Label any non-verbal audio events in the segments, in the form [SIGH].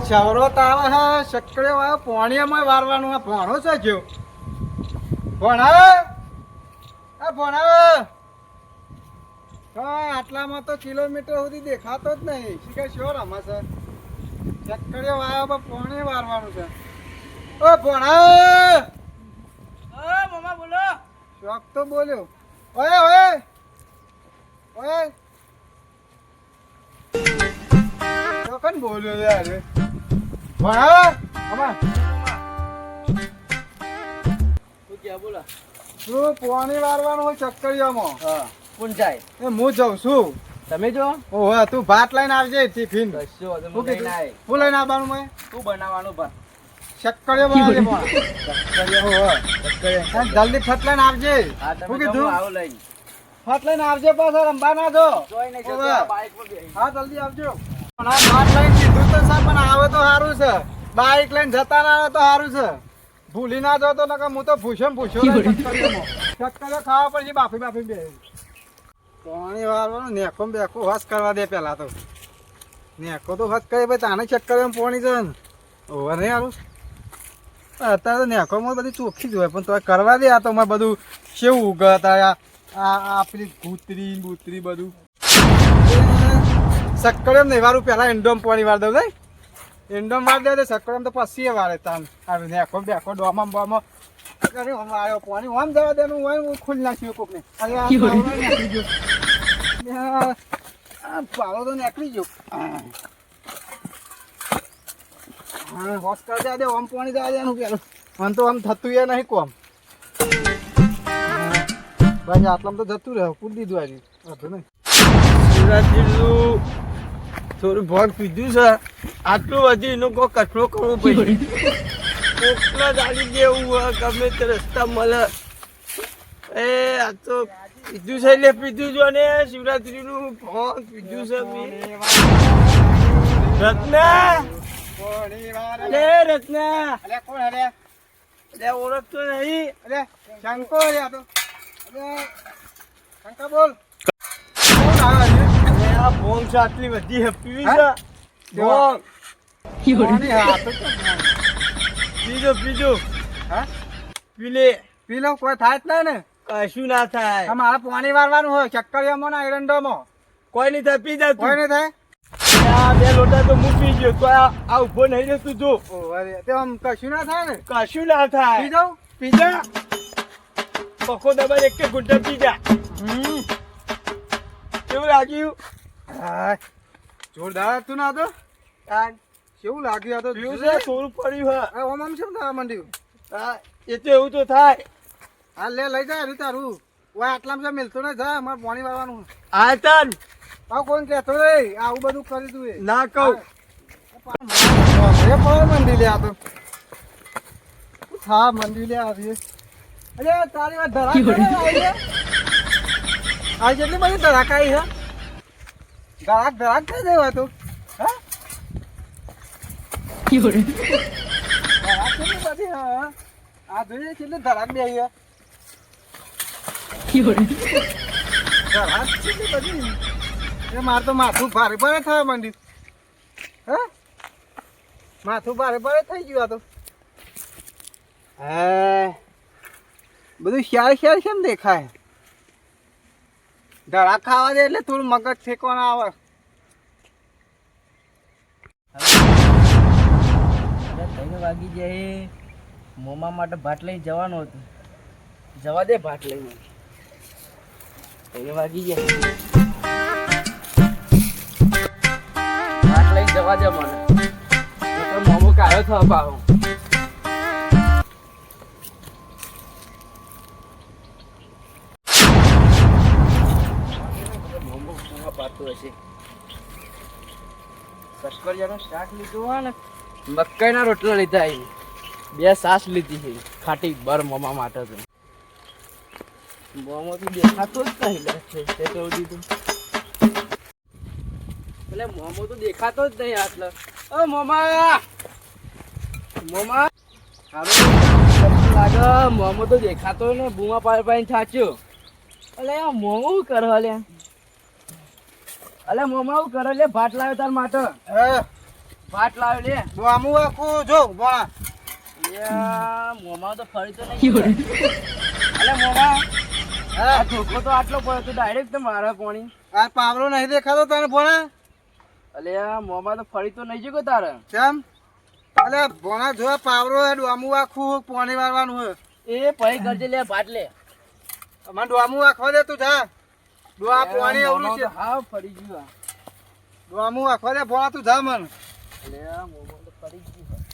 છવરો તો આવે હે શક્કરિયો આવે પોણીયામાં વારવાનું આ ભોણો છે જો ભોણા આ ભોણા હા આટલામાં તો કિલોમીટર સુધી દેખાતો જ નહીં. શીખર શો રમે છે? ચક્કરિયો આવ્યો પણ પોણે વારવાનું છે. ઓ ભોણા! મમ્મા બોલો. શોખ તો બોલ્યો. ઓય ઓય ઓય. ચોકન બોલ્યો યાર. તું પોણી વારવાનું હોય ચક્કરિયામાં હા કોણ જાય એ હું જાઉં છું તમે જો તું ભાત લઈને આવજે ટિફિન કશો શું નહીં, કીધું નહીં. લઈને આવવાનું મેં તું બનાવવાનું પણ શક્કરિયો બનાવજે પણ જલ્દી ફટ લઈને આવજે હા શું કીધું આવો લઈને ફટ લઈને આવજે પાછા રંબા ના જો. હા જલ્દી આવજો પણ પણ બાઈક લઈને જતા ના તો સારું છે. ભૂલી ના જાવ તો નકર હું તો રહે શક્કરિયામાં. શક્કરિયો ખાવા પડશે બાફી બાફી બે. પાણી વાળવાનું નેકો બેકો વાસ કરવા દે પેલા તો. નેકો તો હસ કરે ભાઈ તાને ચક્કર પોણી છે ને. ઓવર નહીં આવું અત્યારે તો નેકોમાં બધી ચોખ્ખી જ હોય પણ તો કરવા દે આ તો. મેં બધું કેવું ઉગતા આ આ આ પેલી કૂતરી બૂતરી બધું. સક્કરમ નહીં, વારું પેલા એન્ડોમ પાણી વાર દઉં, નહીં? એન્ડોમ વાર દે સક્કડમ તો પછી વારે તાન આવે નેકો બેકો ડોમા બોમા અરે આમ આવ્યો પાણી આમ જવા દે, હું ખુલ્લી નાખ્યું કોકને અરે, આ તો નીકળી ગયો. હા, હોશ કરી દે આમ પાણી જવા દેવાનું પેલું. તો આમ થતું એ નહીં કોમ. ભાઈ, આટલામાં તો જતું રહે, કૂદ દીધું આજે નહીં. સુરત જિલ્લું થોડું ભોગ પીધું છે. આટલું બધી એનો કોઈ કચરો કરવો પડે. [LAUGHS] કોકના દાડી જેવું હોય ગમે તે રસ્તા મળે. એ આ તો પીધું છે એટલે પીધું છું ને શિવરાત્રીનું ભોગ પીધું છે રત્ના! અરે રત્ના! અરે કોણ અરે? અરે ઓળખતો નહીં. અરે શંકો અરે આ તો. અરે શંકા બોલ. આ છે આટલી બધી પીવી છે. તો કેમ ના? પીજો પીજો હા? પીલે પી લો. કોઈ થાય જ ને. કશું ના થાય. અમારે પાણી વારવાનું હોય ચક્કરિયામાં ના એરંડોમાં કોઈ નહીં થાય પી જાય કોઈ તું નહીં થાય? બે લોટા તો મૂકી ગયો તો આ ઊભો નહીં રહેતું જો. ઓ અરે તે આમ કશું ના થાય ને? કશું ના થાય. પી જાઉં? પીજા પકો દબાઈ એક કે ગુંડા પીજા હમ. કેવું લાગ્યું? હા. જોરદાર હતું ના તો? કેવું લાગ્યું આ તો? પીવું છે થોડું પડ્યું હા. ઓમ આમ શું થવા માંડ્યું? હા એ તો એવું તો થાય. હા લે લઈ જાય હરી તારું ઓય આટલામાં જો મિલતો ને જા મારે પાણી વાળવાનું હા તન. આવું કોણ કહેતો રે આવું બધું કરી તું એ. ના કહું. મંડી લે આ તો. હા મંડી લે આવી અરે તારી વાત ધરાક આવી છે આ જેટલી બધી ધરાક આવી છે? ધરાક ધરાક થઈ દેવા તું. હા? હા આ જોઈએ કેટલી ધરાક બે આવી ધરાક કેટલી બધી? એ મારે તો માથું ભારે ભારે થવા માંડ્યું. હા? માથું ભારે ભારે થઈ ગયું આ તો. હે. બધું શિયાળ શ્યાર કેમ દેખાય? ધડા ખાવા દે એટલે થોડું મગજ ઠેકવાના આવે. અરે ત્રણ વાગી જાય મોમા માટે ભાટ લઈ જવાનું હતું. જવા દે ભાટ લઈને. ત્રણ વાગી જાય ભાટ લઈ જવા દે મને. મોમો કાયો થવા પાહો પાતું હશે રોટલા લીધા એ બે સાસ લીધી છે. ખાટી બર મમા માટે તો મોમો તો દેખાતો જ નહીં છે. તે તો દીધું એટલે મોમો તો દેખાતો જ નહીં આટલો. ઓ મોમા! મોમા! લાગે, મોમો તો દેખાતો ને, બૂમા પાડી પાડીને થાચ્યો. એટલે મોમો શું કરે લે અલે મોમા હું કરે લે ભાટ લાવ્યો તાર માટે. હે? ભાટ લાવ્યો લે. ડોમું આખું? જો અલ્યા, મોંમાં તો ફરી તો નહીં અલે મોંમાં હા? આ ધોકો તો આટલો પડ્યો તો ડાયરેક્ટ મારા પોણી. આ પાવરો નહીં દેખાતો તને ભણા અલ્યા મોમા તો ફરી તો નહીં જગો તારે. કેમ? અલે ભણા જો પાવરો હે ડોમું આખું પાણી વાળવાનું હે. એ પહી કરજે લે ભાટ લે. મને ડોમું આખવા દે તું જા. ડોઆ પાણી અવરું છે. હા ફરી ગયું. ડોમું આખો દે ભણા તું જા મન. મોંમાં ફરી ગયું.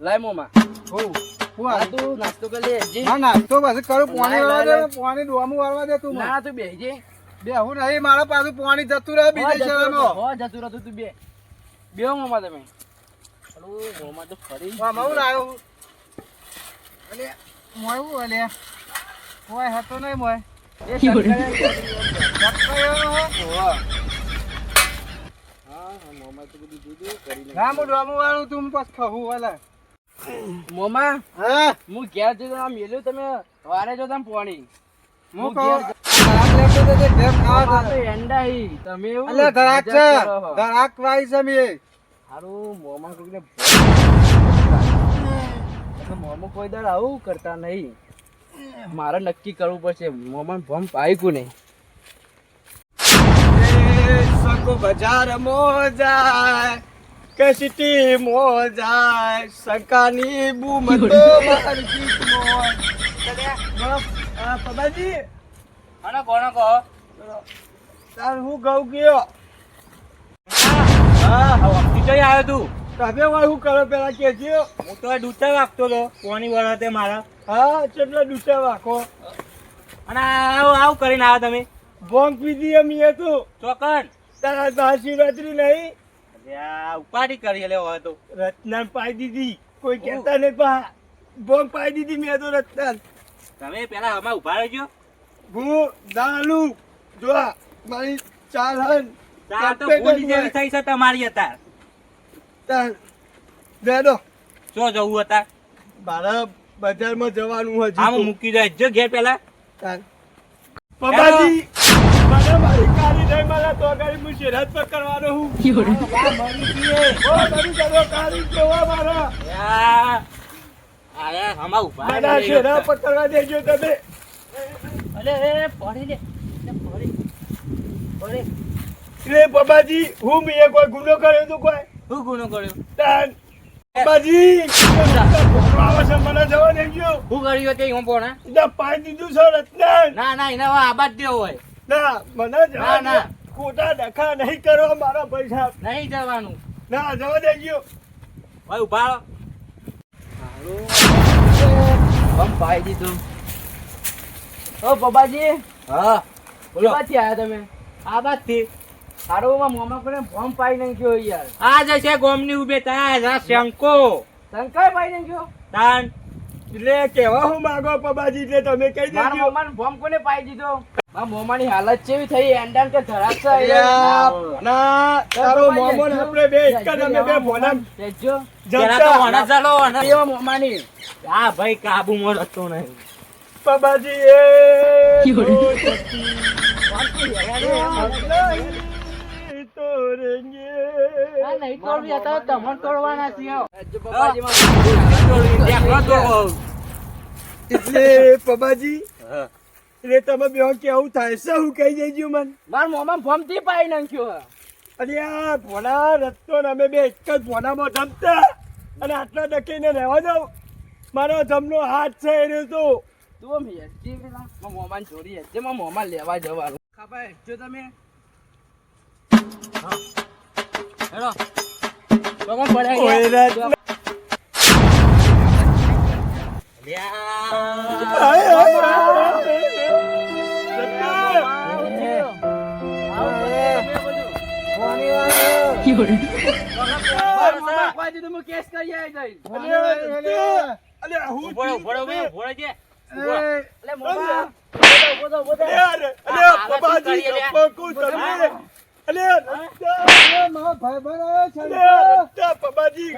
લાય મોમાં. હું હું આ તું નાસ્તો કરી લે જી. ના ના તો પછી કરું પાણી વાળવા દે પાણી ડોમું વાળવા દે તું ના તું બેહજે બે હું નહીં મારા પાછું પાણી જતું રહે હો, બીજા શહેરમાં. હો, જતું રહે તું બે. બેહો મોમાં તમે. મોમાં તો ફરી આમાં હું લાવ્યો અલે મોય હું અલે. મોય હતો નહીં મોય. [LAUGHS] મોંમાં તો બધું જુદું કરી નાખ્યું. ના હું ડોમું વાળું તું પછી ખવું વાલા મોંમાં હા હું ઘેર જઈને આમ મેલ્યું તમે વારે જો તમે પોણી હું હું કહું ઘેર ધરાક લેતો જજે, ઘેર ખાવા આ તો દે. એંડા હી. તમે એવું અલે ધરાક છે મજાક કરો છો. ધરાક વાઈ છે મેં હારું મોંમાં કોઈને એટલે મોંમાં કોઈ દર આવું કરતા નહીં મારે નક્કી કરવું પડશે. મોમન ભમ પાયકું નહીં. સકો બજાર મોજાય કે સિટી મોજાય સકાની બૂમ તો આ પદાજી અને કોણ કહો તાર હું ગઉ ગયો? હા હોસ્પિટલ આવ્યો તું. તમે વાળું કરો પેલા કેજો હું તો ડૂચા વાગતો હતો પોણી વળા તે મારા. હા ચેટલા ડૂચા વાગો? અને આવ આવ કરીને આવ્યા તમે. બોંગ પીધી એમ એ તો. ચોકન. તારા મહાશિવરાત્રી નહીં. ઉપાડી કરી લે હવે તો. રત્નાન પાઈ દીધી. કોઈ કહેતા નહીં પા બોંગ પાઈ દીધી મેં તો રત્નાન. તમે પેલા આમાં ઊભા રહેજો. હું દાલુ જો મારી ચાલ તો ભૂલ જેવી થઈ છે તમારી અત્યાર. તાર દેડો શું જવું હતા મારા બજારમાં જવાનું આમ મૂકી જાય જો ઘેર પેલા. તાર. પપ્પાજી મારા મારી નહીં મળે તો આગળ હું શેરાત પર કરવાનો હું. ઓ મારી કરો કાળી જોવા મારા. આયા આમાં ઊભા મારા રહી શેરા પર કરવા દેજો તમે. અલે એ પડી લે પડી પડી રે પપ્પાજી હું મેં કોઈ ગુનો કર્યો તો કોઈ. ગુનો કર્યો? છે મને જવા દેજો શું કર્યું તે હું પોણા? પાઈ દીધું સર રત્નાન! ના ના એને આબાદ દેવો હોય. ના મને જવા ના, ના. ખોટા ડખા નહીં કરવા મારા પૈસા. નહીં જવાનું. ના જવા દેજો હવે ઊભા રહો. ભમ પાઈ દીધું. ઓ પપ્પાજી હા બોલો. ક્યાંથી આયા તમે? આબાદ થી હારું માં મોમાં કોને ભમ પાઈ નાખ્યો યાર. આ જશે ગોમની ઉભે તાર આ શંકો. પાઈ તાન. એટલે કેવા હું માંગો પપ્પાજી એટલે તમે કહી મારા દેજો મોમાને કોને પાઈ દીધો? મારા મોમાની હાલત કેવી થઈ એંડાન કે ધરાક છે ના તારો મોમો આપણે બે એક જ અમે બે તો ચાલો. એવા મોમાની. આ ભાઈ કાબુમાં રહેતો નહીં. પપ્પાજી એ નહીં તોડવી હતા તમને તોડવાના છે હો. દેખલો તો. એટલે પપ્પાજી એટલે તમે બે કેવું થાય. છે હું કહી દેજો મન? મારા મોમાં ભમ પાઈ નાખ્યો અરે અને આ ભોના રસ્તો ને અમે બે એક જ ભોનામાં જમતા. અને આટલા ડકીને રહેવા દઉં. મારો જમનો હાથ છે એને તો. તું આમ હેડજી પેલા. હેડજે મારા મોમાં લેવા જવાનું. ખબર જો તમે? કોણ પડ્યા તમે દીધું, હું કેસ કરી આવી જઈશ. અલે. હું ઊભો ઊભો ઊભો જે. થો, ઊભો થો, ઊભો થો. અલ્યા, અલ્યા, આ પપ્પાજી, કરીએ લે. પપ્પા તમે. અલ્યા, રત્ન. એ મારો ભાઈબંધ આવ્યો છે રસ્તા પબાજી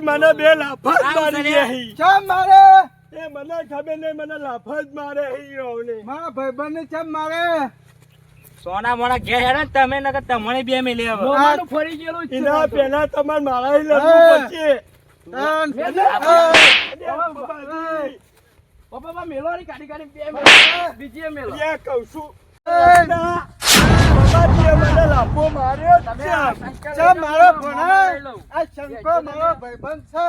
મને બે લાફા મારી મારે? એ મને ખબર નહીં મને લાફા જ મારે હીરોને મારા ભાઈબંધને ચમ મારે? સોના ઘેર હેડો તમે નકર તમને બે મોમાનું ફરી ગયેલું છે પાછું. પહેલા તમારે મારા લડવું પડશે. ત્રણ. મેલો. હા. બાબાજી, પપ્પા મેલો ની કાઢી કાઢી બે મેલો. બીજી મેલો. ત્યાં કહું છું. મને લાફો માર્યો મારો ભણા? આ શંકર મારો ભાઈબંધ છે.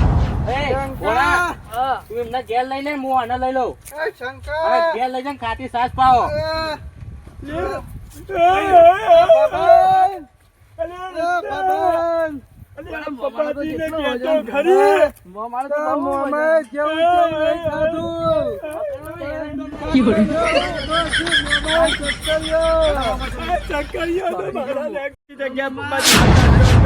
તું એમના ઘેર લઈ લે હું આને લઈ લઉં એ શંકર હવે ઘેર લઈ જઈને ખાટી સાસ પાવો જગ્યા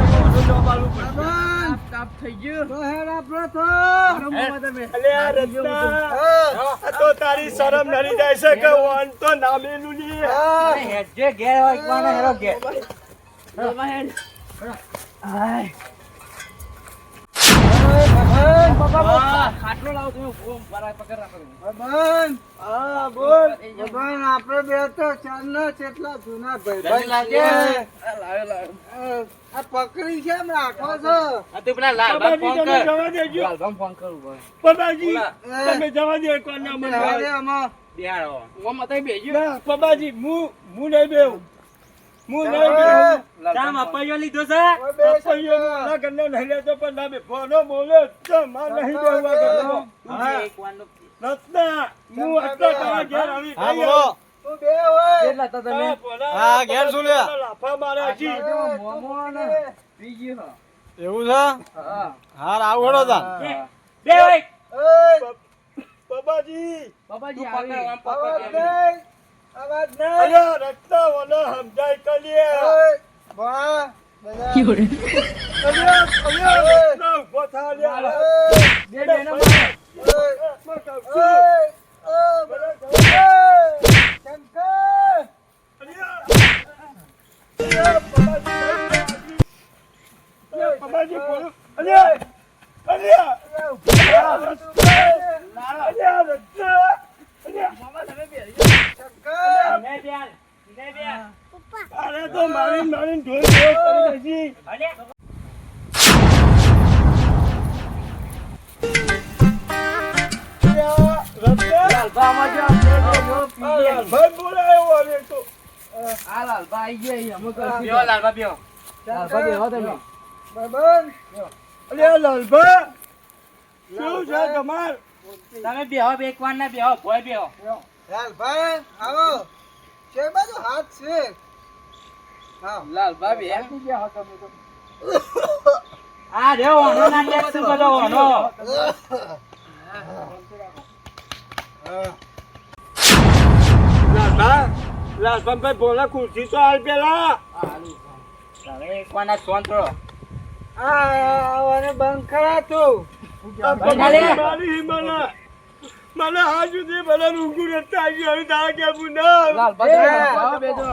તો તારી શરમ નડી જાય છે કે વન તો નામેલું નહીં. ઘેર હોય ઘેર આપણે બે. આ પકડી એમ રાખો છો તું પેલા લાલબા ફોન કર. તમે જવા દો એકવાર મને. નહીં. હું. ચામ અપાયો લીધો છે બે પપ્પાજીઓ નહીં લેતો પણ ના બે ફોનો બોલે તો માર નહીં રત્ના, હું આટલા તારા ઘેર આવી હા, ગઈ બોલો. હોઉં. તું બે હોય. કેટલા હતા તમે? તારા ભલા હા, ઘેર શું લ્યા? તારા લાફા માર્યા છે. આ મોમો ને પી ગયો. એવું છે હાર આવડો તા પપ્પાજી, બાબાજી. આમ અવાજ પકડ નહીં અવાજ નહીં અલ્યા, રત્ના, ઓને સમજાય કરીએ. ઓય, ભણા, અરે તો મારી મારી ઢોલ ઢોલ કરી દેજી. તમે. ભાઈબંધ. અલ્યા, લાલભા. શું છે તમાર? તમે બેહો બે એકવાર ના બેહો ભોય બેહો. લાલભાઈ, આવો. છે બાજુ હાથ છે. હા લાલભાઈ બેહી ગયા હો તમે તો. આ રે ઓનો ના લે બધો ઓનો? લાલભા લાલભા ભાઈ બોલા ખુરશી તો હાલ પેલા. તમે એકવાર ના સોન થોડો આ બંધ કરા તું પપ્પાજી મારી મને મને આ સુધી મને ઊંઘું નથી આવ્યું હવે તારા ના લાલભા બેજો.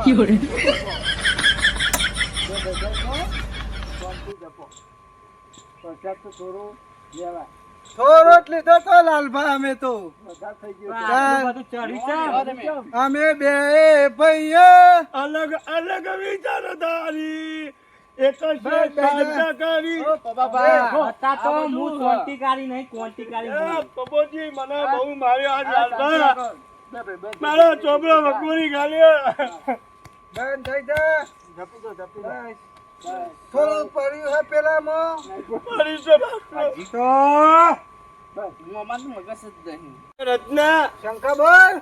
થોડો જ લીધો તો લાલભાઈ અમે તો. અમે બે ભાઈ અલગ અલગ વિચારો તારી. એક જ બાબા. તો હું ક્વોન્ટિકારી નહીં ક્વોન્ટિકારી મને બહુ માર્યો આ મારો ગાલ્યો બંધ થઈ જા. થોડું પડ્યું છે પેલામાં? છે તો. રત્ના. શંકર બોલ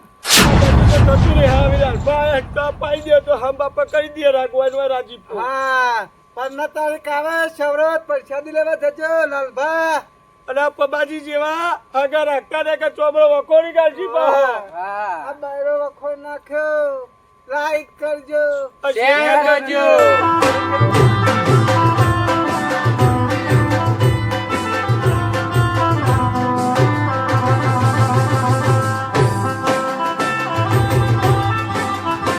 નહીં હા વિરાટ. ભાઈ હટ્ટા પાઈ દે તો હમ બાપા કરી દે રાગવાનમાં રાજીપો. હા. પંદર તારીખ આવે શવરત પ્રસાદી લેવા જજો લાલભા. અને પબાજી જેવા આગળ રાખતા ને કાઢી પા હા આ બાયરો વખો નાખ્યો. લાઈક કરજો. શેર કરજો.